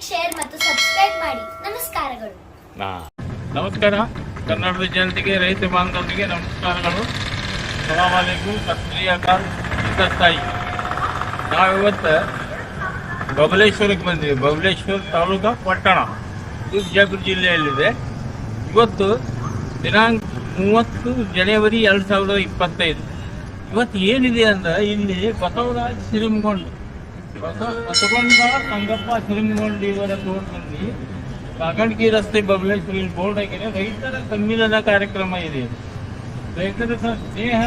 Share ಮತ್ತು subscribe ಮಾಡಿ. ನಮಸ್ಕಾರಗಳು. ಹಾ. ನಮಸ್ಕಾರ. ಕನ್ನಡದ ಜನತೆಗೆ ರೈತ ಬಾಂಧವರಿಗೆ ನಮಸ್ಕಾರಗಳು. ನಾವಿವತ್ತ ಸತ್ರಿಯಾಕಾಲ್ ತಾಯಿ ನಾವಿವತ್ತು ಬಬಲೇಶ್ವರಕ್ಕೆ ಬಂದಿವಿ. ಬಬಲೇಶ್ವರ ತಾಲೂಕ ಪಟ್ಟಣ. ಇದು ವಿಜಯಪುರ ಜಿಲ್ಲೆಯಲ್ಲಿದೆ. ಇವತ್ತು ದಿನಾಂಕ ಮೂವತ್ತು ಜನವರಿ ಎರಡು ಸಾವಿರದ ಇಪ್ಪತ್ತೈದು. ಇವತ್ತು ಏನಿದೆ ಅಂದ್ರೆ ಇಲ್ಲಿ ಬಸವರಾಜ್ ಸಿರಿಮಗೊಂಡು ಬಸವಣ್ಣ ಸಂಗಪ್ಪ ರಸ್ತೆ ಬಬಲೇಶ್ವರಿ ಬೋರ್ಡ್ ಹಾಕಿದೆ ರೈತರ ಸಮ್ಮಿಲನ ಕಾರ್ಯಕ್ರಮ ಇದೆ. ರೈತರ ಸ್ನೇಹ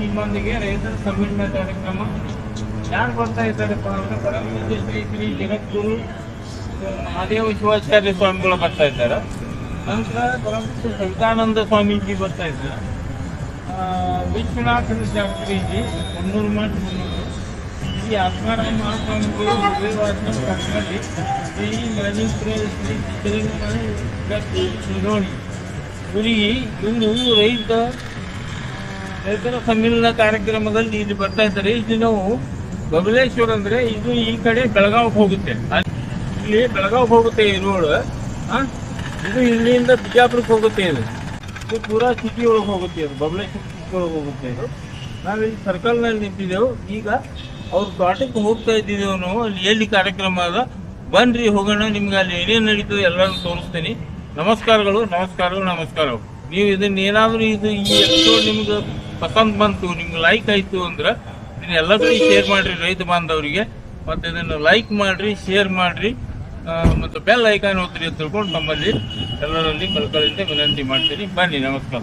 ನಿಮ್ಮೊಂದಿಗೆ ರೈತರ ಸಮ್ಮಿಲನ ಕಾರ್ಯಕ್ರಮ. ಯಾರು ಬರ್ತಾ ಇದ್ದಾರಪ್ಪ ಅಂದ್ರೆ ಪರಮೇಶ್ವರಿ ಶ್ರೀ ಜಗದ್ಗುರು ಮಹಾದೇವ ಶಿವಾಚಾರ್ಯ ಸ್ವಾಮಿಗಳು ಬರ್ತಾ ಇದ್ದಾರೆ. ನಂತರ ಪರಮೇಶ್ವರ ಸವಿತಾನಂದ ಸ್ವಾಮೀಜಿ ಬರ್ತಾ ಇದ್ದಾರೆ. ವಿಶ್ವನಾಥ ಶಾಸ್ತ್ರೀಜಿ, ಮುನ್ನೂರು ಮುನ್ನೂರು ಈ ಚಿತ್ರಮಣಿ ಸುಧೋಣಿ ಇವರಿಗೆ ಇವರು ರೈತ, ರೈತರ ಸಮ್ಮಿಲನ ಕಾರ್ಯಕ್ರಮದಲ್ಲಿ ಇಲ್ಲಿ ಬರ್ತಾ ಇದ್ದಾರೆ. ಇಲ್ಲಿ ನಾವು ಬಬಲೇಶ್ವರ ಅಂದ್ರೆ ಇದು ಈ ಕಡೆ ಬೆಳಗಾವಿಗೆ ಹೋಗುತ್ತೆ. ಇಲ್ಲಿ ಬೆಳಗಾವಿಗೆ ಹೋಗುತ್ತೆ ಈ ರೋಡ್. ಇದು ಇಲ್ಲಿಂದ ಬಿಜಾಪುರಕ್ಕೆ ಹೋಗುತ್ತೆ ಇದು. ಇದು ಪೂರಾ ಸಿಟಿ ಒಳಗೆ ಹೋಗುತ್ತೆ ಇದು. ಬಬಲೇಶ್ವರ ಸಿಟಿ ಒಳಗೆ ಹೋಗುತ್ತೆ ಇದು. ನಾವಿಲ್ಲಿ ಸರ್ಕಲ್ನಲ್ಲಿ ನಿಂತಿದ್ದೆವು. ಈಗ ಅವ್ರ ತೋಟಕ್ಕೆ ಹೋಗ್ತಾ ಇದ್ದಿದ್ದೇವೆ ನಾವು ಅಲ್ಲಿ ಎಲ್ಲಿ ಕಾರ್ಯಕ್ರಮ ಅದ? ಬನ್ರಿ, ಹೋಗೋಣ, ನಿಮ್ಗೆ ಅಲ್ಲಿ ಏನೇನು ನಡೀತದೆ ಎಲ್ಲರೂ ತೋರಿಸ್ತೀನಿ. ನಮಸ್ಕಾರಗಳು ನಮಸ್ಕಾರಗಳು ನಮಸ್ಕಾರಗಳು. ನೀವು ಇದನ್ನ ಏನಾದರೂ ಇದು ಈ ಎಪಿಸೋಡ್ ನಿಮ್ಗೆ ಪಸಂದ್ ಬಂತು, ನಿಮ್ಗೆ ಲೈಕ್ ಆಯಿತು ಅಂದ್ರೆ ಇದನ್ನ ಎಲ್ಲದೂ ಶೇರ್ ಮಾಡಿರಿ ರೈತ ಬಾಂಧವರಿಗೆ. ಮತ್ತೆ ಇದನ್ನು ಲೈಕ್ ಮಾಡಿರಿ ಶೇರ್ ಮಾಡಿರಿ. ಮತ್ತು ಬೆಲ್ ಐಕಾನ್ ಓದ್ರಿ ಅಂತ ತಿಳ್ಕೊಂಡು ನಮ್ಮಲ್ಲಿ ಎಲ್ಲರಲ್ಲಿ ಕಲ್ಕಳಿಂದ ವಿನಂತಿ ಮಾಡ್ತೀನಿ. ಬನ್ನಿ, ನಮಸ್ಕಾರ.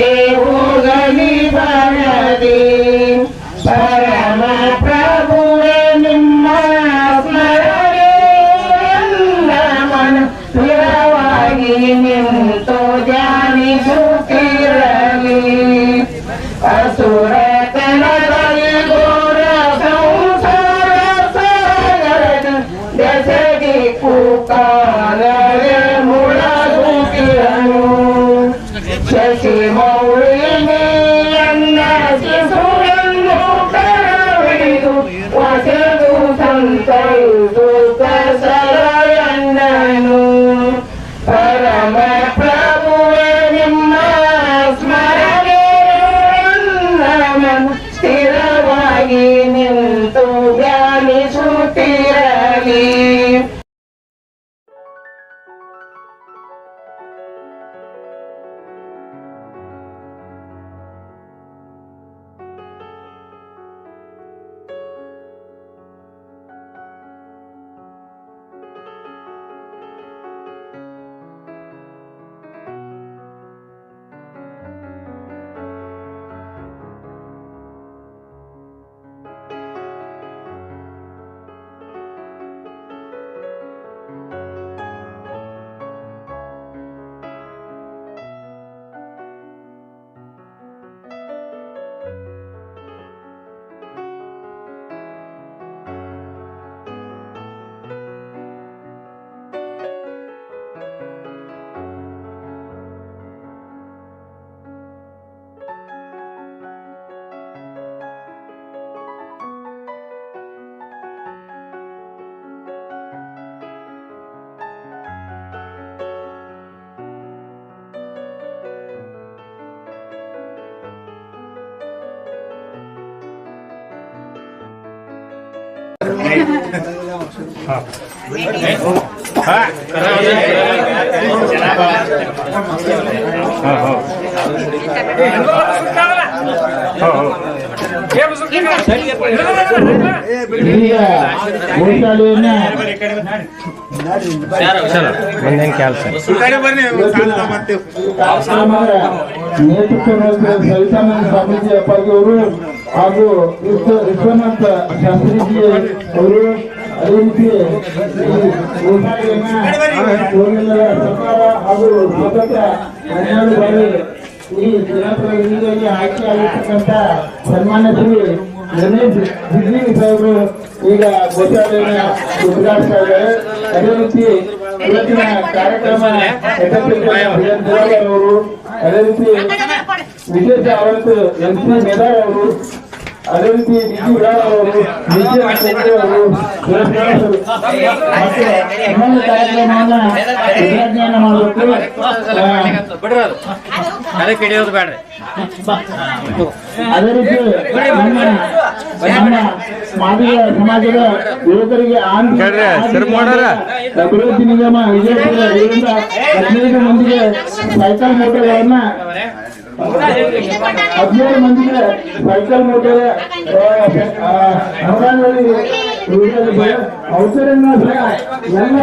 ಹಿರಿಯ ಗೋಶಾಲೆಯನ್ನ ಕಾರ್ಯಕ್ರಮದ ನೇತೃತ್ವ ವಹಿಸಿದ ಸವಿತಾನಂದ ಸ್ವಾಮೀಜಿ ಅಪ್ಪಾಜಿ ಅವರು ಹಾಗೂ ವಿಶ್ವ- ವಿಶ್ವನಾಥ ಶಾಸ್ತ್ರೀಜಿ ಅವರು ಅದೇ ರೀತಿ ಸರ್ಕಾರ ಹಾಗೂ ಸ್ವತಂತ್ರ ಹನ್ನೆರಡು ಈ ಜನಪ್ರತಿನಿಧಿಗಳಿಗೆ ಆಯ್ಕೆ ಆಗಿರ್ತಕ್ಕಂಥ ಸನ್ಮಾನ್ಯ ಶ್ರೀ ರಮೇಶ್ ಸಾಹೇಬರು ಈಗ ಗೋಶಾಲೆಯನ್ನು ಉದ್ಘಾಟಿಸ್ತಾ ಇದ್ದಾರೆ. ಅದೇ ರೀತಿ ಇವತ್ತಿನ ಕಾರ್ಯಕ್ರಮ ಅವರು ಅದೇ ರೀತಿ ವಿಶೇಷ ಅವತ್ತು ಎಂ ಸಿ ಅವರು ಅದೇ ರೀತಿ ನಿಧಿ ಜಿ ವಿರಾರ್ ಅವರು ಕಾರ್ಯಕ್ರಮವನ್ನ ಮಾಡಬೇಕು ಆ, ಬಿಡ್ರಿ ಅದು ತಲೆ ಕೆಡಿಯೋದು ಬೇಡ್ರಿ ಅದೇ ರೀತಿ ನಮ್ಮ ನಮ್ಮ ಮಾದಿಗ ಸಮಾಜದ ಯುವಕರಿಗೆ ಅಭಿವೃದ್ಧಿ ನಿಗಮ ವಿಜಯಪುರ ಹದಿನೈದು ಮಂದಿಗೆ ಸೈಕಲ್ ಮೋಟರ್ಗಳನ್ನ ಹದಿನೇಳು ಮಂದಿಗೆ ಸೈಕಲ್ ಔಷಧಿಯನ್ನ ಸಹ ಎಲ್ಲ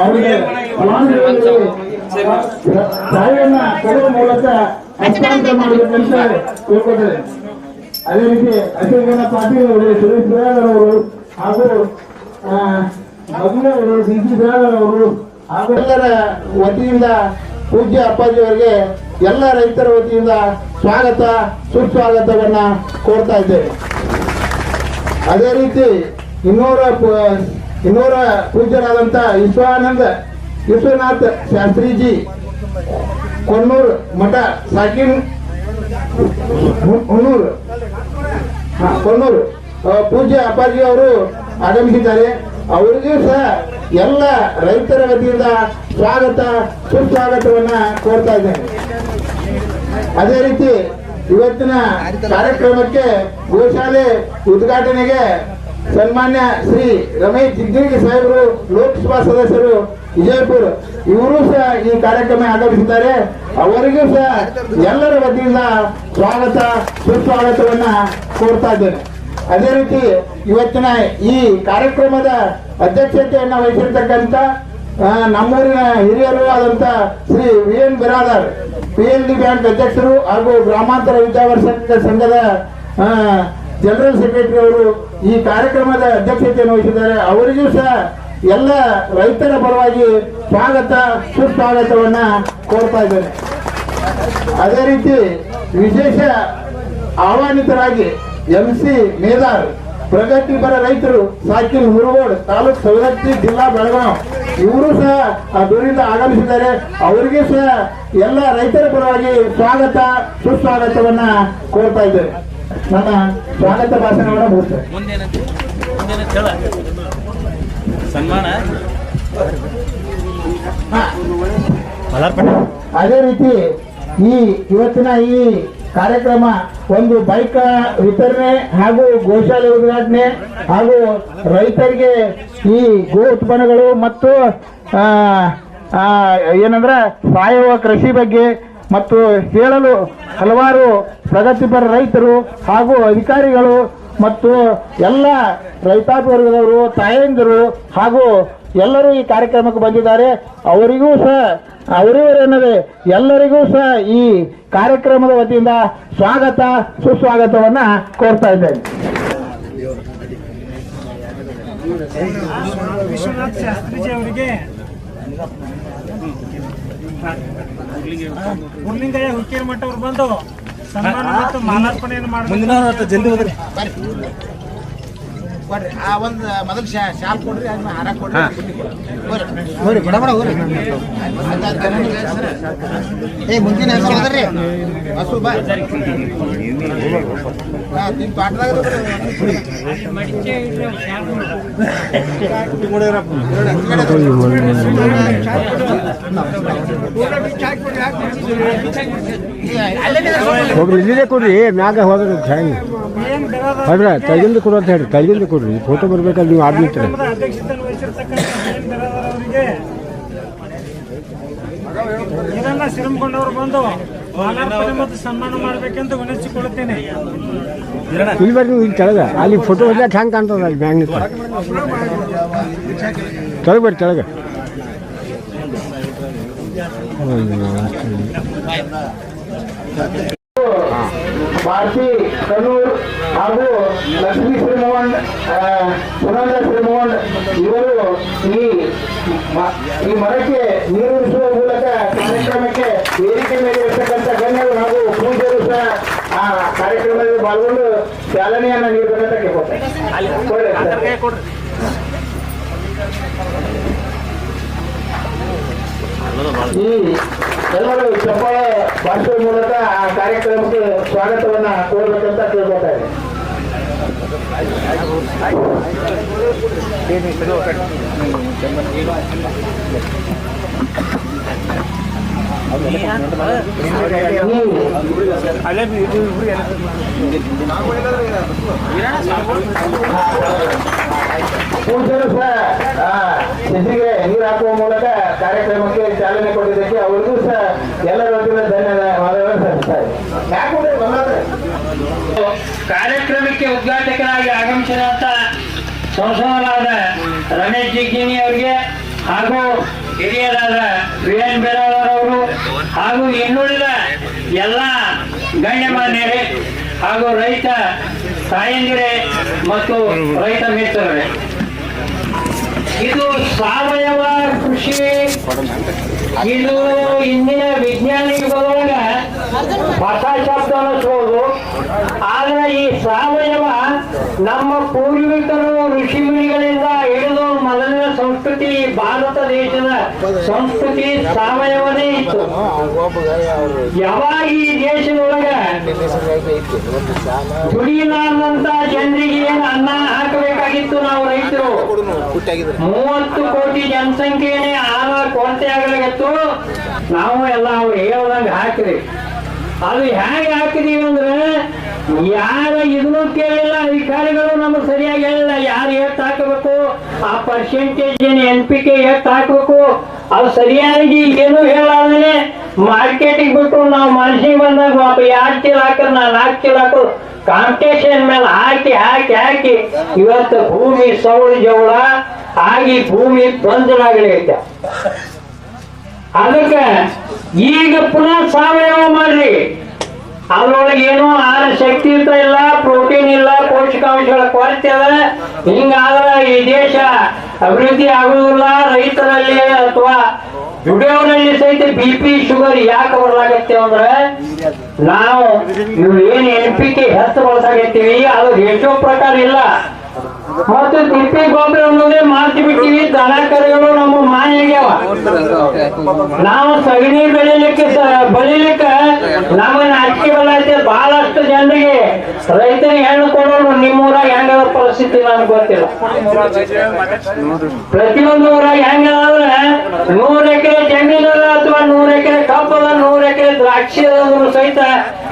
ಅವರಿಗೆ ಸಹಾಯವನ್ನ ಕೊಡುವ ಮೂಲಕ ಹಸ್ತಾಂತರ ಮಾಡಬೇಕಂತ ಕೇಳ್ಕೊತಾರೆ. ಅದೇ ರೀತಿ ಅಶೋಕನ ಪಾಟೀಲ್ ಅವರು, ಸುರೇಶ್ ಬಿರಾದರ್ ಅವರು ಹಾಗೂ ಮಧುರ ಅವರು ಡಿ ಸಿ ಅವರು ಹಾಗೂ ವತಿಯಿಂದ ಪೂಜ್ಯ ಅಪ್ಪಾಜಿಯವರಿಗೆ ಎಲ್ಲ ರೈತರ ವತಿಯಿಂದ ಸ್ವಾಗತ, ಸುಸ್ವಾಗತವನ್ನ ಕೋರ್ತಾ ಇದ್ದೇವೆ. ಅದೇ ರೀತಿ ಇನ್ನೂರ ಇನ್ನೂರ ಪೂಜ್ಯರಾದಂಥ ವಿಶ್ವಾನಂದ ವಿಶ್ವನಾಥ್ ಶಾಸ್ತ್ರೀಜಿ ಕೊನ್ನೂರು ಮಠ ಸಾಕಿನ್ ಹುಣೂರು ಕೊನ್ನೂರು ಪೂಜ್ಯ ಅಪ್ಪಾಜಿ ಅವರು ಆಗಮಿಸಿದ್ದಾರೆ. ಅವರಿಗೂ ಸಹ ಎಲ್ಲ ರೈತರ ವತಿಯಿಂದ ಸ್ವಾಗತ, ಸುಸ್ವಾಗತವನ್ನ ಕೋರ್ತಾ ಇದ್ದೇನೆ. ಅದೇ ರೀತಿ ಇವತ್ತಿನ ಕಾರ್ಯಕ್ರಮಕ್ಕೆ ಗೋಶಾಲೆ ಉದ್ಘಾಟನೆಗೆ ಸನ್ಮಾನ್ಯ ಶ್ರೀ ರಮೇಶ್ ಜಿಗ್ಗಿ ಸಾಹೇಬರು, ಲೋಕಸಭಾ ಸದಸ್ಯರು ವಿಜಯಪುರ. ಇವರು ಸಹ ಈ ಕಾರ್ಯಕ್ರಮ ಆಗಮಿಸಿದ್ದಾರೆ. ಅವರಿಗೂ ಸಹ ಎಲ್ಲರ ವತಿಯಿಂದ ಸ್ವಾಗತ, ಸುಸ್ವಾಗತವನ್ನ ಕೋರ್ತಾ ಇದ್ದೇನೆ. ಅದೇ ರೀತಿ ಇವತ್ತಿನ ಈ ಕಾರ್ಯಕ್ರಮದ ಅಧ್ಯಕ್ಷತೆಯನ್ನ ವಹಿಸಿರ್ತಕ್ಕಂಥ ನಮ್ಮೂರಿನ ಹಿರಿಯರು ಆದಂತ Shri V N Biradar, P L D bank ಅಧ್ಯಕ್ಷರು ಹಾಗೂ ಗ್ರಾಮಾಂತರ ವಿದ್ಯಾವರ್ಷಕ ಸಂಘದ ಜನರಲ್ ಸೆಕ್ರೆಟರಿ ಅವರು ಈ ಕಾರ್ಯಕ್ರಮದ ಅಧ್ಯಕ್ಷತೆಯನ್ನು ವಹಿಸಿದ್ದಾರೆ. ಅವರಿಗೂ ಸಹ ಎಲ್ಲ ರೈತರ ಪರವಾಗಿ ಸ್ವಾಗತ, ಸುಸ್ವಾಗತವನ್ನ ಕೋರ್ತಾ ಇದ್ದೇನೆ. ಅದೇ ರೀತಿ ವಿಶೇಷ ಆಹ್ವಾನಿತರಾಗಿ ಎಂ ಸಿ ಮೇದಾರ್ ಪ್ರಗತಿಪರ ರೈತರು ಸಾಕಿಲ್ ಮುರುಗೋಡ್ ತಾಲೂಕ್ ಸವದತ್ತಿ ಜಿಲ್ಲಾ ಬೆಳಗಾವ್. ಇವರು ಸಹ ಆ ದೂರಿಂದ ಆಗಮಿಸಿದ್ದಾರೆ. ಅವರಿಗೆ ಸಹ ಎಲ್ಲ ರೈತರ ಪರವಾಗಿ ಸ್ವಾಗತ ಸುಸ್ವಾಗತವನ್ನ ಕೋರ್ತಾ ಇದ್ದೇವೆ. ನನ್ನ ಸ್ವಾಗತ ಭಾಷಣವನ್ನ ಮುಗಿಸ್ತೇನೆ ಸನ್ಮಾನ. ಅದೇ ರೀತಿ ಈ ಇವತ್ತಿನ ಈ ಕಾರ್ಯಕ್ರಮ ಒಂದು ಬೈಕ್ ವಿತರಣೆ ಹಾಗೂ ಗೋಶಾಲೆ ಉದ್ಘಾಟನೆ ಹಾಗೂ ರೈತರಿಗೆ ಈ ಗೋ ಉತ್ಪನ್ನಗಳು ಮತ್ತು ಏನಂದ್ರೆ ಸಾವಯವ ಕೃಷಿ ಬಗ್ಗೆ ಮತ್ತು ಹೇಳಲು ಹಲವಾರು ಪ್ರಗತಿಪರ ರೈತರು ಹಾಗೂ ಅಧಿಕಾರಿಗಳು ಮತ್ತು ಎಲ್ಲ ರೈತಾಪಿ ವರ್ಗದವರು, ತಾಯಂದಿರು ಹಾಗೂ ಎಲ್ಲರೂ ಈ ಕಾರ್ಯಕ್ರಮಕ್ಕೆ ಬಂದಿದ್ದಾರೆ. ಅವರಿಗೂ ಸಹ ಅವರಿವರೇನದೆ ಎಲ್ಲರಿಗೂ ಸಹ ಈ ಕಾರ್ಯಕ್ರಮದ ವತಿಯಿಂದ ಸ್ವಾಗತ ಸುಸ್ವಾಗತವನ್ನ ಕೋರ್ತಾ ಇದ್ದೇನೆ. ವಿಶ್ವನಾಥ್ ಶಾಸ್ತ್ರಿಜಿ ಅವರಿಗೆ ಹುರ್ಲಿಂಗಯ್ಯ ಹುಕ್ಕೇರಿ ಮಠ ಅವರು ಬಂದು ಸನ್ಮಾನ ಮತ್ತು ಮಾಲಾರ್ಪಣೆಯನ್ನು ಮಾಡಿ ಕೊಡ್ರಿ. ಆ ಒಂದು ಮೊದಲು ಶಾಲ್ ಕೊಡ್ರಿ ಅದನ್ನ ಹಾರ ಕೊಡ್ರಿ. ಹೋರಿ ಬಡ ಬಡ ಹೋರಿ ಏ ಮುಂದಿನ ಹೆಸರು ಹಸು ಬಾ ಒಬ್ರು ಇಲ್ಲಿದೆ ಕೊಡ್ರಿ. ಮ್ಯಾಗ ಹೋದ್ರೆ ಹೆಂಗೆ. ಏನ್ ಕೈಗಿಂದ ಕೊಡು ಅಂತ ಹೇಳಿ ಕೈಗಿಂದ ಕೊಡ್ರಿ. ಫೋಟೋ ಬರ್ಬೇಕಲ್ಲ ನೀವು ಆಡ್ಲಿಕ್ಕೆ ಇದನ್ನ ಬಂದು ಮಾಲಾರ್ಪಣೆ ಮತ್ತು ಸನ್ಮಾನ ಮಾಡಬೇಕೆಂದು ವಿನಂತಿಸಿಕೊಳ್ಳುತ್ತೇನೆ ಇಲ್ಲಿ ಬರ್ರಿ ಇಲ್ಲಿ ಕೆಳಗೆ ಅಲ್ಲಿ ಫೋಟೋ ಹೊಡ್ಲಾಕ ಹೆಂಗೆ ಕಾಣ್ತದ ಅಲ್ಲಿ ಬ್ಯಾಂಗ್ ನಿಂತ ಕೆಳಗೆ ಬರ್ರಿ ಕೆಳಗೆ. ಭಾರತಿ ಕನೂರ್ ಹಾಗೂ ಲಕ್ಷ್ಮೀ ಶ್ರೀಮೋಹನ್ ಸುನಂದ ಶ್ರೀಮೋಹನ್ ಇವರು ಈ ಈ ಮರಕ್ಕೆ ನೀರುಣಿಸುವ ಮೂಲಕ ಕಾರ್ಯಕ್ರಮಕ್ಕೆ ವೇದಿಕೆ ಮೇಲೆ ಇರತಕ್ಕಂಥ ಗಣ್ಯರು ಹಾಗೂ ಪೂಜೆಯರು ಸಹ ಆ ಕಾರ್ಯಕ್ರಮದಲ್ಲಿ ಪಾಲ್ಗೊಂಡು ಚಾಲನೆಯನ್ನು ನೀಡಬೇಕಂತ ಕೇಳ್ಕೊತಾರೆ ಎಲ್ಲರೂ ಚಪ್ಪಾಳೆ ಭಾಷೆ ಮೂಲಕ ಆ ಕಾರ್ಯಕ್ರಮಕ್ಕೆ ಸ್ವಾಗತವನ್ನ ಕೋರ್ಬೇಕಂತ ಕೇಳ್ಕೊತಾ ಇದ್ದೀನಿ. ಪೂಜೆರು ಸಹ ಸಿದ್ಧಿಗೆ ನೀರು ಹಾಕುವ ಮೂಲಕ ಕಾರ್ಯಕ್ರಮಕ್ಕೆ ಚಾಲನೆ ಕೊಟ್ಟಿದ್ದಕ್ಕೆ ಅವರಿಗೂ ಸಹ ಎಲ್ಲರ ವತಿಯಿಂದ ಧನ್ಯವಾದಗಳನ್ನು ಸಲ್ಲಿಸ್ತಾರೆ ಕಾರ್ಯಕ್ರಮಕ್ಕೆ ಉದ್ಘಾಟಕರಾಗಿ ಆಗಮಿಸಿದಂತ ಸಂಸದರಾದ ರಮೇಶ್ ಜಿಗ್ಗಿನಿ ಅವರಿಗೆ ಹಾಗೂ ಹಿರಿಯರಾದ ವಿ ಎನ್ ಬೇರಾಳರ್ ಅವರು ಹಾಗೂ ಇನ್ನುಳಿದ ಎಲ್ಲ ಗಣ್ಯಮಾನ್ಯರೇ ಹಾಗೂ ರೈತ ತಾಯಂದಿರೇ ಮತ್ತು ರೈತ ಮಿತ್ರರೇ ಇದು ಸಾವಯವ ಕೃಷಿ. ಇದು ಇಂದಿನ ವಿಜ್ಞಾನಿಗಳೊಳಗ ಹೊಸ ಶಬ್ದ ಆದ್ರೆ ಈ ಸಾವಯವ ನಮ್ಮ ಪೂರ್ವಿಕರು ಋಷಿಮುನಿಗಳಿಂದ ಹಿಡಿದು ಮೊದಲಿನ ಸಂಸ್ಕೃತಿ ಭಾರತ ದೇಶದ ಸಂಸ್ಕೃತಿ ಸಾವಯವನೇ ಇತ್ತು. ಯಾವಾಗ ಈ ದೇಶದೊಳಗೆ ದುಡಿಲಾರ್ದಂತ ಜನರಿಗೆ ಏನು ಅನ್ನ ಹಾಕಬೇಕಾಗಿತ್ತು ನಾವು ರೈತರು? ಮೂವತ್ತು ಕೋಟಿ ಜನಸಂಖ್ಯೆನೇ ಆಹಾರ ಕೊರತೆ ಆಗಲಾಗಿತ್ತು ನಾವು ಎಲ್ಲ ಅವ್ರು ಹೇಳ್ದಂಗೆ ಹಾಕಿರಿ. ಅದು ಹೇಗೆ ಹಾಕಿದೀವಿ ಅಂದ್ರೆ ಯಾರ ಇದನ್ನು ಕೇಳಿಲ್ಲ, ಅಧಿಕಾರಿಗಳು ನಮಗೆ ಸರಿಯಾಗಿ ಹೇಳಿಲ್ಲ. ಯಾರು ಎಷ್ಟು ಹಾಕಬೇಕು? ಆ ಪರ್ಸೆಂಟೇಜ್ ಏನು ಎನ್ ಪಿ ಕೆ ಎಷ್ಟು ಹಾಕಬೇಕು? ಅದು ಸರಿಯಾಗಿ ಏನು ಹೇಳಾದ್ರೆ ಮಾರ್ಕೆಟಿಗೆ ಬಿಟ್ಟು ನಾವು ಮನಸ್ಸಿಗೆ ಬಂದಾಗ ಪಾಪ ಎರಡು ಚೀಲ ಹಾಕಿದ್ರೆ ನಾನು ನಾಲ್ಕು ಚೀಲ ಹಾಕೋದು ಕಾಂಪಿಟೇಷನ್ ಮೇಲೆ ಹಾಕಿ ಹಾಕಿ ಹಾಕಿ ಇವತ್ತು ಭೂಮಿ ಸೌಳು ಜವಳ ಆಗಿ ಭೂಮಿ ಬಂದಲಾಗಲಿಕ್ಕೆ ಅದಕ್ಕೆ ಈಗ ಪುನಃ ಸಾವಯವ ಮಾಡ್ರಿ. ಅದ್ರೊಳಗೆ ಏನೋ ಆಹಾರ ಅಂತ ಇಲ್ಲ ಪ್ರೋಟೀನ್ ಇಲ್ಲ, ಪೋಷಕಾಂಶಗಳ ಕೊರತೆ ಅದ. ಹಿಂಗಾದ್ರೆ ಈ ದೇಶ ಅಭಿವೃದ್ಧಿ ಆಗುವುದಿಲ್ಲ. ರೈತರಲ್ಲಿ ಅಥವಾ ದುಡಿಯೋರಲ್ಲಿ ಸಹಿತ ಬಿ ಪಿ ಶುಗರ್ ಯಾಕೆ ಬರ್ಲಾಗತ್ತೆ ಅಂದ್ರೆ, ನಾವು ಇವು ಏನ್ ಎನ್ ಪಿ ಕೆ ಹೆಚ್ಚು ಬಳಸಾಗತ್ತೀವಿ ಅದು ರೇಷೋ ಪ್ರಕಾರ ಇಲ್ಲ. ಮತ್ತು ತಿಪ್ಪಿ ಗೊಬ್ಬರ ಅನ್ನೋದೇ ಬಿಟ್ಟಿವಿ ದನ ಕರುಗಳು ನಮ್ಮ ಮಾಯಾಗ್ಯಾವ. ನಾವು ಸಗಣಿ ಬೆಳಿಲಿಕ್ಕೆ ಬಳಿಲಿಕ್ಕೆ ಬೆಳಿಲಿಕ್ಕೆ ನಮ್ಮನ್ನ ಅಕ್ಕಿ ಬಲ ಬಹಳಷ್ಟು ಜನರಿಗೆ ರೈತರಿಗೆ ಹೆಣ್ಣು ಕೊಡೋರು ನಿಮ್ಮ ಊರಾಗ ಹೆಂಗ ಪರಿಸ್ಥಿತಿ ನನಗೆ ಗೊತ್ತಿಲ್ಲ. ಪ್ರತಿಯೊಂದು ಊರಾಗ ಹೆಂಗದಂದ್ರೆ ನೂರ್ ಎಕರೆ ಜಮೀನು ಅಥವಾ ನೂರ್ ಎಕರೆ ಕಬ್ಬದ, ನೂರ್ ಎಕರೆ ದ್ರಾಕ್ಷಿ ಸಹಿತ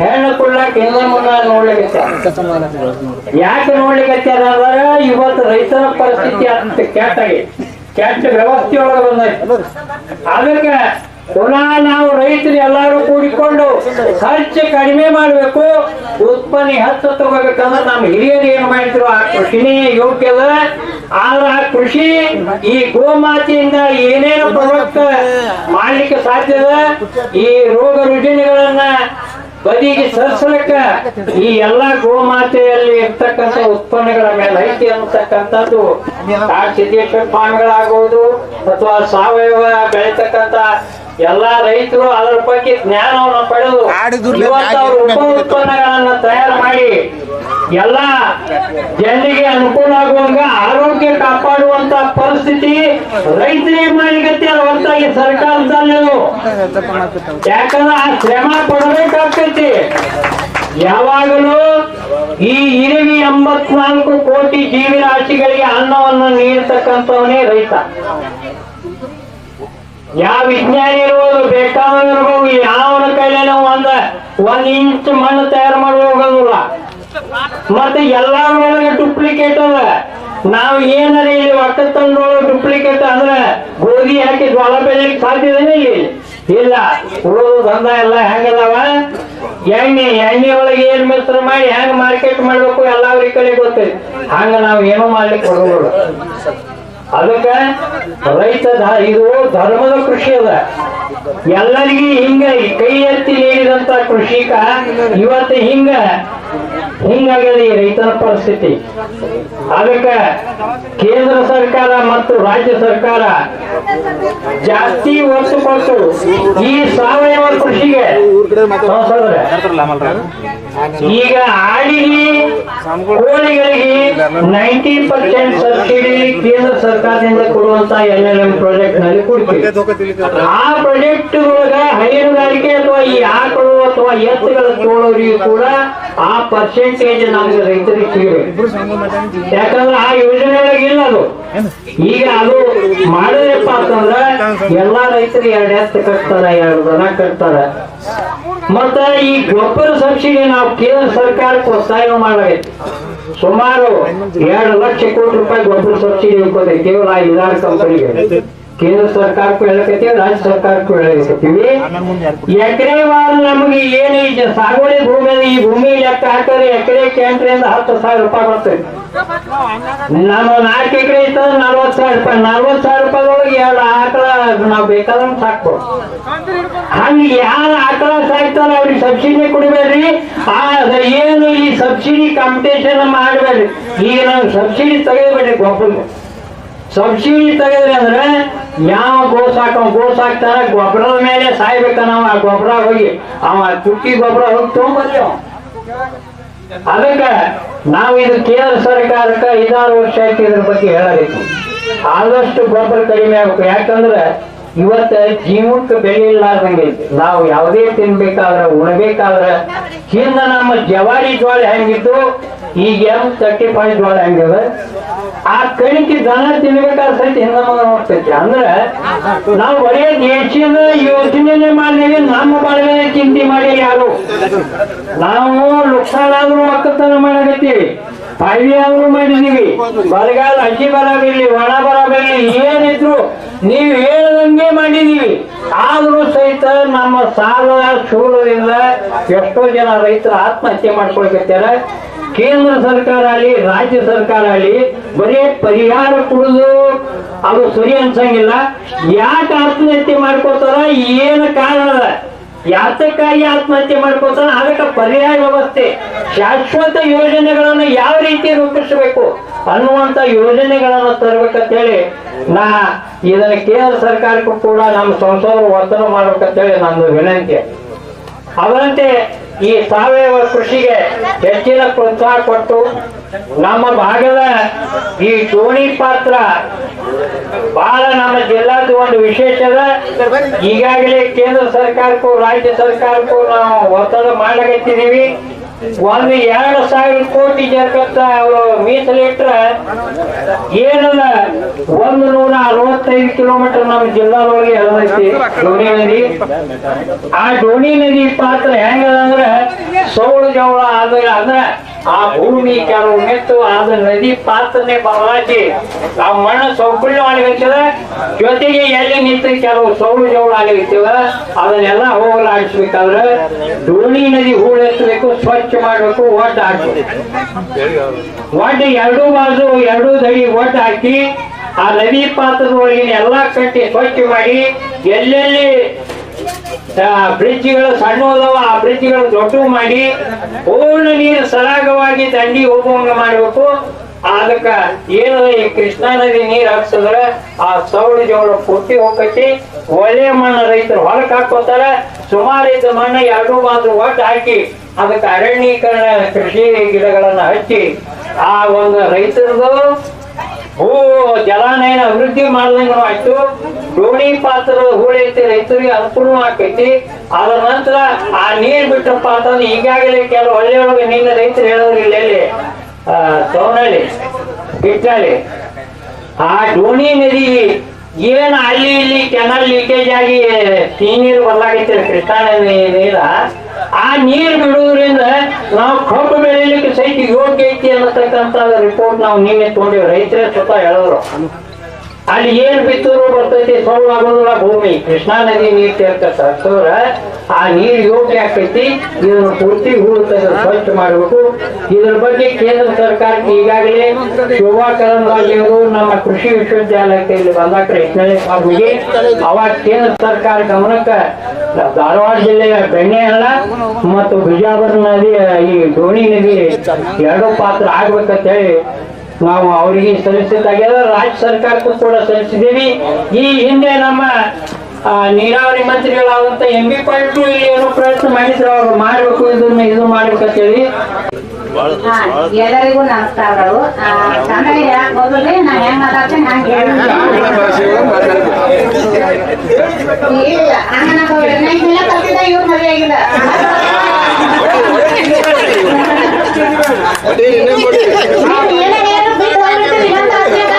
ಹೆಣ್ಣು ಕೊಡ್ಲಾಕ ಹಿಂದೆ ಮುಂದೆ ನೋಡ್ಲಿಕ್ಕೆ ಯಾಕೆ ನೋಡ್ಲಿಕ್ಕೆ ಅಂದ್ರೆ ಇವತ್ತು ರೈತರ ಪರಿಸ್ಥಿತಿ ಅಂತ ಕೆಟ್ಟಾಗಿ ಕೆಟ್ಟ ವ್ಯವಸ್ಥೆ ಒಳಗೆ ಬಂದೈತೆ. ಅದಕ್ಕೆ ಪುನಃ ನಾವು ರೈತರು ಎಲ್ಲರೂ ಕೂಡಿಕೊಂಡು ಖರ್ಚು ಕಡಿಮೆ ಮಾಡಬೇಕು, ಉತ್ಪನ್ನ ಹತ್ತು ತಗೋಬೇಕಂದ್ರೆ ನಮ್ಮ ಹಿರಿಯರು ಏನು ಮಾಡಿದ್ರು ಆ ಕೃಷಿನೇ ಯೋಗ್ಯದ ಆದ್ರೆ ಆ ಕೃಷಿ ಈ ಗೋಮಾತೆಯಿಂದ ಏನೇನು ಪ್ರೊಡಕ್ಟ್ ಮಾಡ್ಲಿಕ್ಕೆ ಸಾಧ್ಯದ ಈ ರೋಗ ರುಜಿನಗಳನ್ನ ಬದಿಗೆ ಸರಿಸಲಕ್ಕ ಈ ಎಲ್ಲಾ ಗೋಮಾತೆಯಲ್ಲಿ ಇರ್ತಕ್ಕಂಥ ಉತ್ಪನ್ನಗಳ ಮೇಲೆ ಐತಿ ಅಂತಕ್ಕಂಥದ್ದು ಆ ಸಿದ್ದೇಶ್ವರ ಪಾನ್ಗಳಾಗುವುದು ಅಥವಾ ಸಾವಯವ ಬೆಳೀತಕ್ಕಂಥ ಎಲ್ಲಾ ರೈತರು ಅದರ ಬಗ್ಗೆ ಜ್ಞಾನವನ್ನು ಪಡೆದು ಉಪ ಉತ್ಪನ್ನಗಳನ್ನ ತಯಾರು ಮಾಡಿ ಎಲ್ಲ ಜನರಿಗೆ ಅನುಕೂಲ ಆಗುವಂಗ ಆರೋಗ್ಯ ಕಾಪಾಡುವಂತ ಪರಿಸ್ಥಿತಿ ರೈತರಿಗೆ ಮಾಡಿಗತ್ತೆ ಹೊರತಾಗಿ ಸರ್ಕಾರದಲ್ಲಿ ಯಾಕಂದ್ರೆ ಆ ಶ್ರಮ ಪಡಬೇಕಾಗ್ತೈತಿ. ಯಾವಾಗಲೂ ಈ ಇರವಿ ಎಂಬತ್ನಾಲ್ಕು ಕೋಟಿ ಜೀವಿರಾಶಿಗಳಿಗೆ ಅನ್ನವನ್ನು ನೀಡತಕ್ಕಂಥವನೇ ರೈತ. ಯಾವ ವಿಜ್ಞಾನಿ ಇರ್ಬೋದು ಬೇಕಾದವ ಇರ್ಬೋದು, ಯಾವನ ನಾವು ಒಂದ ಒಂದ್ ಇಂಚ್ ಮಣ್ಣು ತಯಾರು ಮಾಡಿ ಹೋಗೋದಿಲ್ಲ. ಮತ್ತೆ ಮೇಲೆ ಡೂಪ್ಲಿಕೇಟ್ ಅದ. ನಾವು ಏನಾರ ಇಲ್ಲಿ ಒಕ್ಕತ್ತನೊಳಗೆ ಡೂಪ್ಲಿಕೇಟ್ ಅಂದ್ರೆ ಗೋಧಿ ಹಾಕಿ ಜ್ವಾಳ ಬೆಳಿಲಿಕ್ಕೆ ಸಾಧ್ಯದೇನೆ ಇಲ್ಲಿ? ಇಲ್ಲ. ಉಳೋದು ದಂಧ ಎಲ್ಲ ಹೆಂಗದಾವ ಎಣ್ಣೆ ಎಣ್ಣೆ ಒಳಗೆ ಏನ್ ಮಿಶ್ರ ಮಾಡಿ ಹೆಂಗ್ ಮಾರ್ಕೆಟ್ ಮಾಡ್ಬೇಕು ಎಲ್ಲ ಅವ್ರಿಗೆ ಕಡೆ ಗೊತ್ತೈತಿ. ಹಂಗ ನಾವು ಏನೋ ಮಾಡ್ಲಿಕ್ಕೆ ಬರೋದಿಲ್ಲ. ಅದಕ್ಕೆ ರೈತ ಇದು ಧರ್ಮದ ಕೃಷಿ ಅದ. ಎಲ್ಲರಿಗೂ ಹಿಂಗ ಕೈ ಎತ್ತಿ ನೀಡಿದಂತ ಕೃಷಿಕ ಇವತ್ತು ಹಿಂಗ ಹಿಂಗಾಗ್ಯದ ಈ ರೈತರ ಪರಿಸ್ಥಿತಿ ಅದಕ್ಕೆ ಕೇಂದ್ರ ಸರ್ಕಾರ ಮತ್ತು ರಾಜ್ಯ ಸರ್ಕಾರ ಜಾಸ್ತಿ ಒತ್ತು ಕೊಟ್ಟು ಈ ಸಾವಯವ ಕೃಷಿಗೆ? ಈಗ ಆಡಿಗೆ ಕೋಳಿಗಳಿಗೆ ನೈಂಟಿ ಪರ್ಸೆಂಟ್ ಸಬ್ಸಿಡಿ ಕೇಂದ್ರ ಸರ್ಕಾರದಿಂದ ಕೊಡುವಂತ ಎಲ್ ಎಲ್ ಎಂ ಪ್ರಾಜೆಕ್ಟ್ನಲ್ಲಿ ಕೊಡ್ತೀವಿ ಆ ಪ್ರಾಜೆಕ್ಟ್ ಒಳಗ ಹೈನುಗಾರಿಕೆ ಅಥವಾ ಈ ಆಕಳು ಅಥವಾ ಎತ್ತುಗಳ ತೋಳೋರಿಗೂ ಕೂಡ ಆ ಪರ್ಸೆಂಟೇಜ್ ನಮಗೆ ರೈತರಿಗೆ ಸಿಗಬೇಕು. ಯಾಕಂದ್ರೆ ಆ ಯೋಜನೆ ಒಳಗೆ ಇಲ್ಲ ಅದು. ಈಗ ಅದು ಮಾಡಿದ್ರಪ್ಪ ಅಂತಂದ್ರ ಎಲ್ಲಾ ರೈತರು ಎರಡು ಎತ್ತು ಕಟ್ತಾರ, ಎರಡು ದನ ಕಟ್ತಾರ. ಮತ್ತ ಈ ಗೊಬ್ಬರ ಸಬ್ಸಿಡಿ ನಾವು ಕೇಂದ್ರ ಸರ್ಕಾರಕ್ಕೆ ಒತ್ತಾಯ ಮಾಡಬೇಕು. ಸುಮಾರು ಎರಡು ಲಕ್ಷ ಕೋಟಿ ರೂಪಾಯಿ ಗೊಬ್ಬರ ಸಬ್ಸಿಡಿ ಹೋಗ್ತದೆ ಕೇವಲ ಆ ಇದಾರ ಕಂಪನಿಗೆ ಕೇಂದ್ರ ಸರ್ಕಾರಕ್ಕೂ ಹೇಳಕತ್ತೀವಿ ರಾಜ್ಯ ಸರ್ಕಾರಕ್ಕೂ ಹೇಳಕತ್ತೀವಿ. ಎಕರೆ ವಾರ ನಮಗೆ ಏನು ಈಗ ಸಾಗುವಳಿ ಭೂಮಿ ಈ ಭೂಮಿ ಲೆಕ್ಕ ಹಾಕಿದ್ರೆ ಎಕರೆ ಕೇಂದ್ರದಿಂದ ಹತ್ತು ಸಾವಿರ ರೂಪಾಯಿ ಬರ್ತದೆ ನಮ್ಮ ನಾಲ್ಕು ಎಕರೆ ಇತ್ತಂದ್ರೆ ನಲ್ವತ್ತು ಸಾವಿರ ರೂಪಾಯಿ. ನಲ್ವತ್ತು ಸಾವಿರ ರೂಪಾಯಿದೊಳಗೆ ಎರಡು ಆಕಳ ನಾವು ಬೇಕಾದಂಗೆ ಸಾಕ್ಬೋದು. ಹಂಗ ಯಾರ ಆಕಳ ಸಾಕ್ತಾರ ಅವ್ರಿಗೆ ಸಬ್ಸಿಡಿ ಕೊಡಬೇಡ್ರಿ. ಆ ಏನು ಈ ಸಬ್ಸಿಡಿ ಕಾಂಪಿಟೇಷನ್ ಮಾಡಬೇಡ್ರಿ. ಈಗ ನಾವು ಸಬ್ಸಿಡಿ ತೆಗೆಯಬೇಡ್ರಿ ಗೊಬ್ಬರ ಸಬ್ಸಿಡಿ ತೆಗೆದ್ರಿ ಅಂದ್ರೆ ಯಾವ ಗೋ ಸಾಕ ಗೋ ಸಾಕ್ತಾರ ಗೊಬ್ಬರದ ಮೇಲೆ ಸಾಯ್ಬೇಕ ನಾವು. ಆ ಗೊಬ್ಬರ ಹೋಗಿ, ಅವ ತುಟ್ಟಿ ಗೊಬ್ಬರ ಹೋಗಿ ತೊಗೊಂಬರ್ಲಿ ಅವ. ಅದಕ್ಕ ನಾವು ಇದು ಕೇಂದ್ರ ಸರ್ಕಾರಕ್ಕೆ ಐದಾರು ವರ್ಷ ಆಯ್ತು ಇದ್ರ ಬಗ್ಗೆ ಹೇಳಬೇಕು. ಆದಷ್ಟು ಗೊಬ್ಬರ ಕಡಿಮೆ ಆಗ್ಬೇಕು. ಯಾಕಂದ್ರೆ ಇವತ್ತ ಜೀವಕ್ಕೆ ಬೆಲೆ ಇಲ್ಲಾರ್ದಂಗೆ ನಾವು ಯಾವುದೇ ತಿನ್ಬೇಕಾದ್ರೆ, ಉಣಬೇಕಾದ್ರೆ ಹಿಂದ ನಮ್ಮ ಜವಾರಿ ಜೋಳ ಹೆಂಗಿತ್ತು ಈಗ ಎಂ ತರ್ಟಿ ಜೋಳ ಹೆಂಗಿದ ಆ ಕಣಿಕೆ ದನ ತಿನ್ಬೇಕಾದ ಸಹಿತ ಹಿಂದ ಹೋಗ್ತೈತಿ ಅಂದ್ರೆ ನಾವು ಬರೀ ದೇಶದ ಯೋಜನೆ ಮಾಡಿದೀವಿ ನಮ್ಮ ಬಾಳ್ವೆ ಚಿಂತೆ ಮಾಡಿ ಯಾರು? ನಾವು ಲುಕ್ಸಾನಾದ್ರೂ ಒಕ್ಕಲ್ತನ ಮಾಡಕತ್ತೀವಿ ಪಾಯಿ ಆದ್ರೂ ಮಾಡಿದೀವಿ, ಬರಗಾಲ ಅಜ್ಜಿ ಬರ ಬೀಳಿ ಒಣ ಬರ ಬೀಳಿ ಏನಿದ್ರು ನೀವು ಹೇಳದಂಗೆ ಮಾಡಿದೀವಿ. ಆದ್ರೂ ಸಹಿತ ನಮ್ಮ ಸಾಲ, ಶೂಲದಿಂದ ಎಷ್ಟೋ ಜನ ರೈತರು ಆತ್ಮಹತ್ಯೆ ಮಾಡ್ಕೊಳ್ಕತ್ತಾರ ಕೇಂದ್ರ ಸರ್ಕಾರ ಆಗಲಿ ರಾಜ್ಯ ಸರ್ಕಾರ ಆಗಲಿ ಬರೀ ಪರಿಹಾರ ಕೊಡುದು ಅದು ಸರಿ ಅನ್ಸಂಗಿಲ್ಲ. ಯಾಕೆ ಆತ್ಮಹತ್ಯೆ ಮಾಡ್ಕೋತಾರ ಏನು ಕಾರಣ ಅದ? ಯಾತಕ್ಕಾಗಿ ಆತ್ಮಹತ್ಯೆ ಮಾಡ್ಕೋತಾರ ಅದಕ್ಕೆ ಪರ್ಯಾಯ ವ್ಯವಸ್ಥೆ. ಶಾಶ್ವತ ಯೋಜನೆಗಳನ್ನು ಯಾವ ರೀತಿ ರೂಪಿಸಬೇಕು ಅನ್ನುವಂತ ಯೋಜನೆಗಳನ್ನು ತರಬೇಕಂತೇಳಿ ನಾ ಇದನ್ನ ಕೇಂದ್ರ ಸರ್ಕಾರಕ್ಕೂ ಕೂಡ ನಮ್ಮ ಸಂಸದರು ಒತ್ತಡ ಮಾಡ್ಬೇಕಂತೇಳಿ ನಂದು ವಿನಂತಿ. ಅದರಂತೆ ಈ ಸಾವಯವ ಕೃಷಿಗೆ ಹೆಚ್ಚಿನ ಪ್ರೋತ್ಸಾಹ ಕೊಟ್ಟು ನಮ್ಮ ಭಾಗದ ಈ ದೋಣಿ ಪಾತ್ರ ಬಹಳ ನಮ್ಮ ಜಿಲ್ಲಾದ ಒಂದು ವಿಶೇಷದ ಈಗಾಗಲೇ ಕೇಂದ್ರ ಸರ್ಕಾರಕ್ಕೂ, ರಾಜ್ಯ ಸರ್ಕಾರಕ್ಕೂ ನಾವು ಒತ್ತಡ ಮಾಡಕತ್ತಿದೀವಿ ಒಂದು ಎರಡು ಸಾವಿರ ಕೋಟಿ ಜರ್ಕತ್ತ ಅವರು ಮೀಸಲಿಟ್ರ ಏನಲ್ಲ ಒಂದು ನೂರ ಅರವತ್ತೈದು ಕಿಲೋಮೀಟರ್ ನಮ್ಮ ಜಿಲ್ಲಾದೊಳಗೆ ಹರಿದೈತಿ ಡೋಣಿ ನದಿ. ಆ ಡೋಣಿ ನದಿ ಪಾತ್ರ ಹೆಂಗದ ಅಂದ್ರೆ, ಸೌಳು ಜವಳ ಆದ್ರೆ ಆ ಭೂಮಿ ಕೆಲವು ಮೆತ್ತು ಆದ ನದಿ ಪಾತ್ರನೇ ಬಾಲಾಜಿ ಆ ಮಣ್ಣು ಸೌಕರ್ಯ ಆಗಲಿರ್ತದ ಜೊತೆಗೆ ಎಲ್ಲಿ ನಿಂತು ಕೆಲವು ಸೌಳು ಜೌಳು ಆಗಲಿರ್ತದ ಅದನ್ನೆಲ್ಲ ಹೋಗಲಾಡಿಸ್ಬೇಕಾದ್ರೆ ಧೂಳಿ ನದಿ ಹೂಳೆತ್ತಬೇಕು, ಸ್ವಚ್ಛ ಮಾಡಬೇಕು, ಒಡ್ಡ ಹಾಕ್ಬೇಕು. ಒಡ್ಡು ಎರಡೂ ಬಾಜು ಎರಡೂ ದಡಿ ಒಡ್ಡ ಹಾಕಿ ಆ ನದಿ ಪಾತ್ರದೊಳಗಿನ ಎಲ್ಲಾ ಕಟ್ಟಿ ಸ್ವಚ್ಛ ಮಾಡಿ, ಎಲ್ಲೆಲ್ಲಿ ಬ್ರಿಡ್ಜ್ಗಳು ಸಣ್ಣ ಹೋದವ ಆ ಬ್ರಿಡ್ಜ್ಗಳು ದೊಡ್ಡ ಮಾಡಿ ಪೂರ್ಣ ನೀರು ಸರಾಗವಾಗಿ ದಂಡಿ ಹೋಗುವಂಗ ಮಾಡ್ಬೇಕು. ಅದಕ್ಕ ಏನದ ಈ ಕೃಷ್ಣಾ ನದಿ ನೀರ್ ಹಾಕ್ಸಿದ್ರ ಆ ಸೌಳು ಜೋಳ ಪುಟ್ಟಿ ಹೋಗತಿ ಒಳ್ಳೆ ಮಣ್ಣು ರೈತರು ಹೊರಕ್ ಹಾಕೋತಾರ ಸುಮಾರು ಇದ್ದ ಮಣ್ಣ, ಎರಡು ಮಾತ್ರ ಒಟ್ಟು ಹಾಕಿ ಅದಕ್ಕೆ ಅರಣ್ಯೀಕರಣ ಕೃಷಿ ಗಿಡಗಳನ್ನ ಹಚ್ಚಿ ಆ ಒಂದು ರೈತರದು ಭೂ ಜಲಾನಯನ ಅಭಿವೃದ್ಧಿ ಮಾಡ್ದಂಗೂ ಆಯ್ತು. ಡೋಣಿ ಪಾತ್ರದ ಐತಿ ರೈತರಿಗೆ ಅನುಕೂಲ ಆಕೈತಿ ಅದರ ನಂತರ ಆ ನೀರ್ ಬಿಟ್ಟಪ್ಪ ಅಂತಂದ್ರೆ ಈಗಾಗಲೇ ಕೆಲವು ಹಳ್ಳಿ ಒಳಗೆ ನಿನ್ನ ರೈತರು ಹೇಳೋರು ಇಲ್ಲ ಸೋನಹಳ್ಳಿ ಬಿಟ್ಟಾಳಿ ಆ ಡೋಣಿ ನದಿ ಏನ್ ಅಲ್ಲಿ ಇಲ್ಲಿ ಕೆನಲ್ ಲೀಕೇಜ್ ಆಗಿ ನೀರು ಬರ್ಲಾಗೈತಿ ಕೃಷ್ಣ ನೀರ ಆ ನೀರು ಬಿಡುವುದರಿಂದ ನಾವು ಕಬ್ಬು ಬೆಳಿಲಿಕ್ಕೆ ಸಹಿತ ಯೋಗ್ಯ ಐತಿ ಅನ್ನತಕ್ಕಂತ ರಿಪೋರ್ಟ್ ನಾವು ನಿನ್ನೆ ತಗೊಂಡಿವಿ. ರೈತರೇ ಸ್ವತಃ ಹೇಳಿದ್ರು ಅಲ್ಲಿ ಏನ್ ಬಿತ್ತರು ಬರ್ತೈತಿ? ಸೌಳು ಆಗೋದಿಲ್ಲ ಭೂಮಿ. ಕೃಷ್ಣಾ ನದಿ ನೀರ್ ಸೇರ್ಕತ್ತ ಸೋರ ಆ ನೀರ್ ಯೋಗ್ಯ ಆಕೈತಿ ಇದನ್ನು ಪೂರ್ತಿ ಹೂಳು ಸ್ವಚ್ಛ ಮಾಡಬೇಕು. ಇದ್ರ ಬಗ್ಗೆ ಕೇಂದ್ರ ಸರ್ಕಾರಕ್ಕೆ ಈಗಾಗಲೇ ಶೋಭಾ ಕರಂದ್ಲಾಜೆ ನಮ್ಮ ಕೃಷಿ ವಿಶ್ವವಿದ್ಯಾಲಯಕ್ಕೆ ಇಲ್ಲಿ ಬಂದ ಕೃಷ್ಣಳ್ಳಿ ಸ್ವಾಮಿಗೆ. ಅವಾಗ ಕೇಂದ್ರ ಸರ್ಕಾರ ಗಮನಕ್ಕೆ ಧಾರವಾಡ ಜಿಲ್ಲೆಯ ಅಲ್ಲ ಮತ್ತು ಬಿಜಾಪುರ ನದಿ, ಈ ಧೋಣಿ ನದಿ ಎರಡು ಪಾತ್ರ ಆಗ್ಬೇಕಂತ ಹೇಳಿ ನಾವು ಅವರಿಗೆ ಸಲ್ಲಿಸಿದ್ದಾಗ್ಯದ ರಾಜ್ಯ ಸರ್ಕಾರಕ್ಕೂ ಕೂಡ ಸಲ್ಲಿಸಿದ್ದೀವಿ. ಈ ಹಿಂದೆ ನಮ್ಮ ನೀರಾವರಿ ಮಂತ್ರಿಗಳಾದಂತ ಎಂ ಬಿ ಪಾಟೀಲ್ ಇಲ್ಲಿ ಏನೋ ಪ್ರಯತ್ನ ಮಾಡಿದ್ರು. ಅವ್ರು ಮಾಡ್ಬೇಕು ಇದನ್ನ ಇದು ಅಂತ ಹೇಳಿ. ಎಲ್ಲರಿಗೂ ನಮಸ್ಕಾರಗಳು ಆ, ಕನ್ನಡ ಹೇಳಕ್ ಹೋದ್ರೆ ನಾ ಹೆಂಗ್ ಮಾತಾಡ್ತೇನೆ ಹಂಗ ಇಲ್ಲ ಹಂಗ ನಾ ಕಲ್ತಿದ್ದ ಇವ್ರು ಮದುವೆ ಆಗಿಲ್ಲ ನೀವು ಏನಾರ ಏನು ಬಿಟ್ಟು ಹೋಗ್ಬಿಡ್ತೀರಿ, ಇನ್ನೊಂದ್ ತಾಸ್ನ್ಯಾಗ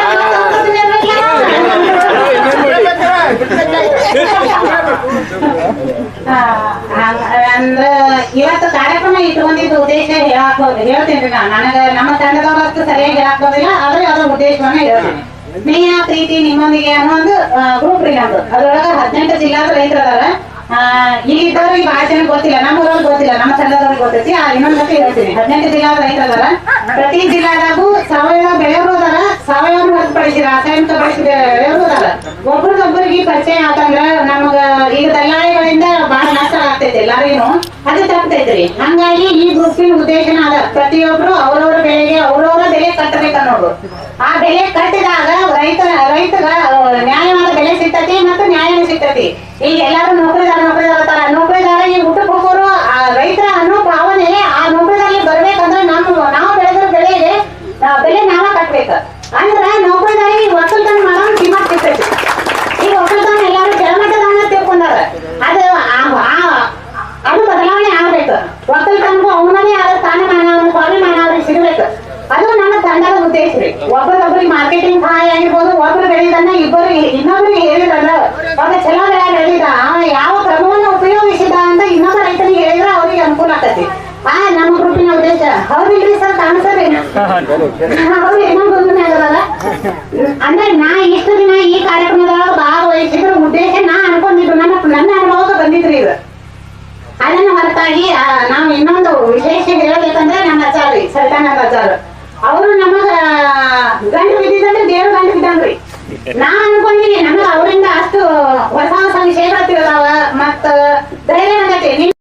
ಆ, ಹಂಗ- ಅಂದ್ರ ಇವತ್ತು ಕಾರ್ಯಕ್ರಮ ಇಟ್ಕೊಂಡಿದ್ದ ಉದ್ದೇಶ ಹೇಳಕ್ ಹೋದ್- ಹೇಳ್ತೀನಿ ನಾ ನನಗ ನಮ್ಮ ಹೇಳಕ್ ಹೋದಿಲ್ಲ ಆದ್ರೆ ಅದರ ಉದ್ದೇಶವನ್ನ ಹೇಳ್ತೀನಿ. ಸ್ನೇಹ ಪ್ರೀತಿ ನಿಮ್ಮೊಂದಿಗೆ ಅನ್ನೋ ಒಂದು ಗ್ರೂಪ್ ರೀ ನಮ್ದು. ಅದ್ರೊಳಗ ಹದಿನೆಂಟು ಜಿಲ್ಲಾದ ರೈತರ ಅದಾರ ಆ, ಈ ಭಾಳ ಜನ ಗೊತ್ತಿಲ್ಲ ನಮ್ಮ ಊರಲ್ಲಿ ಗೊತ್ತಿಲ್ಲ ನಮ್ಮ ಸಂಘದವ್ರಿಗೆ ಗೊತ್ತೈತಿ. ಆ ಇನ್ನೊಂದ್ ಬಗ್ಗೆ ಹೇಳ್ತೀನಿ. ಹದಿನೆಂಟು ಜಿಲ್ಲಾದ ರೈತರ ಅದಾರ ಪ್ರತಿ ಜಿಲ್ಲಾದಾಗೂ ಸಾವಯವ ಬೆಳೆಯವರು ಅದಾರ ಸಾವಯವ ಹೊರತುಪಡಿಸಿ ರಾಸಾಯನಿಕ ಬಳಸಿ ಬೆಳೆಯವರು ಅದಾರ ಒಬ್ರಿಗೊಬ್ರಿಗೆ ಪರಿಚಯ ಆತಂದ್ರ ನಮಗ ಈಗ ದಲ್ಲಾಳಿಗಳಿಂದ ಬಹಳ ನಷ್ಟ ಆಗ್ತೈತಿ ಎಲ್ಲಾರೇನು ಅದು ತಪ್ತೈತ್ರಿ ಹಂಗಾಗಿ ಈ ಗ್ರೂಪಿನ ಉದ್ದೇಶನ ಅದ ಪ್ರತಿಯೊಬ್ರು ಅವ್ರವ್ರ ಬೆಳೆಗೆ ಅವ್ರವ್ರ ಬೆಲೆ ಕಟ್ಟಬೇಕ ನೋಡು. ಆ ಬೆಲೆ ಕಟ್ಟಿದಾಗ ರೈತ ರೈತಗ ನ್ಯಾಯವಾದ ಬೆಲೆ ಸಿಗ್ತತಿ ಮತ್ತು ನ್ಯಾಯನೂ ಸಿಗ್ತತಿ. ಈಗ ಎಲ್ಲಾರು ನೌಕರಿದಾರ ನೌಕರಿದಾರ ನೌಕರಿದಾರ ಈ ಊಟಕ್ಕೆ ಹೋಗೋರು, ಆ ರೈತರ ಅನ್ನೋ ಭಾವನೆ ಆ ನೌಕರಿದಾರಿಗೆ ಬರ್ಬೇಕಂದ್ರೆ ನಾವು ನಾವು ಬೆಳೆದ ಬೆಳೆಗೆ ಬೆಲೆ ನಾವ ಕಟ್ಬೇಕು. ಅಂದ್ರ ನೌಕರಿದಾರಿಗೆ ಒಕ್ಕಲ್ತನ ಮಾಡೋ ಕಿಮ್ಮತ್ ಸಿಗ್ತೈತಿ. ಈಗ ಒಕ್ಕಲ್ತನ ಎಲ್ಲಾರು ಕೆಳಮಟ್ಟದನ್ನ ತಿಳ್ಕೊಂಡಾರ ಅದು ಆ- ಆ- ಅದು ಬದಲಾವಣೆ ಆಗ್ಬೇಕು ಅವನೇ ಆದ ಸ್ಥಾನಮಾನ ಅವ್ರ ಸ್ವಾಭಿಮಾನ ಅವ್ರಿಗೆ ಸಿಗಬೇಕು. ಅದು ನಮ್ಮ ತಂಡದ ಉದ್ದೇಶ. ರೀ ಒಬ್ಬರೊಬ್ಬರಿಗೆ ಮಾರ್ಕೆಟಿಂಗ್ ಸಹಾಯ ಆಗಿರ್ಬೋದು ಒಬ್ರು ಬೆಳೆದನ್ನ ಇಬ್ಬರು ಇನ್ನೊಬ್ರಿಗೆ ಹೇಳಿದ್ರಲ್ಲ. ಒಬ್ಬ ಚಲೋ ಬೆಳೆ ಬೆಳೆದ ಯಾವ ಕ್ರಮವನ್ನು ಉಪಯೋಗಿಸಿದ ಅಂತ ಇನ್ನೊಬ್ಬ ರೈತನಿಗೆ ಹೇಳಿದ್ರೆ ಅವ್ರಿಗೆ ಅನುಕೂಲ ಆಗ್ತೈತಿ ಆ ನಮ್ಮ ಗ್ರೂಪಿನ ಉದ್ದೇಶ. ಹೌದಿಲ್ರಿ ಸರ್ ಕಾಣಿಸ್ರಿ ಹೌದು ಇನ್ನೊಂದು ಗೊಂದಲ ಆಗದಲ್ಲ? ಅಂದ್ರೆ ನಾ ಇಷ್ಟು ದಿನ ಈ ಕಾರ್ಯಕ್ರಮದೊಳಗೆ ಭಾಗವಹಿಸಿದ್ರ ಉದ್ದೇಶ ನಾ ಅನ್ಕೊಂಡಿದ್ರು ನನ್ನ ನನ್ನ ಅನುಭವಕ್ಕೆ ಬಂದಿದ್ರಿ ಇದು ಅದನ್ನ ಹೊರತಾಗಿ ನಾವು ಇನ್ನೊಂದು ವಿಶೇಷ ಹೇಳ್ಬೇಕಂದ್ರೆ ನಮ್ಮ ಆಚಾರ್ಯ ಸರಿತಾನಂದ ಆಚಾರ್ಯ ಅವರು ನಮಗ ಗಂಡು ಬಿದ್ದಿದ್ದಂದ್ರೆ ದೇವ್ರ ಗಂಡು ಬಿದ್ದಂಗ್ರಿ. ನಾ ಅನ್ಕೊಂಡಿನಿ ನಮಗ ಅವರಿಂದ ಅಷ್ಟು ಹೊಸ ಹೊಸ ವಿಷಯಗಳು ತಿಳಿದಾವ, ಮತ್ತ ಧೈರ್ಯ ನಿಮ್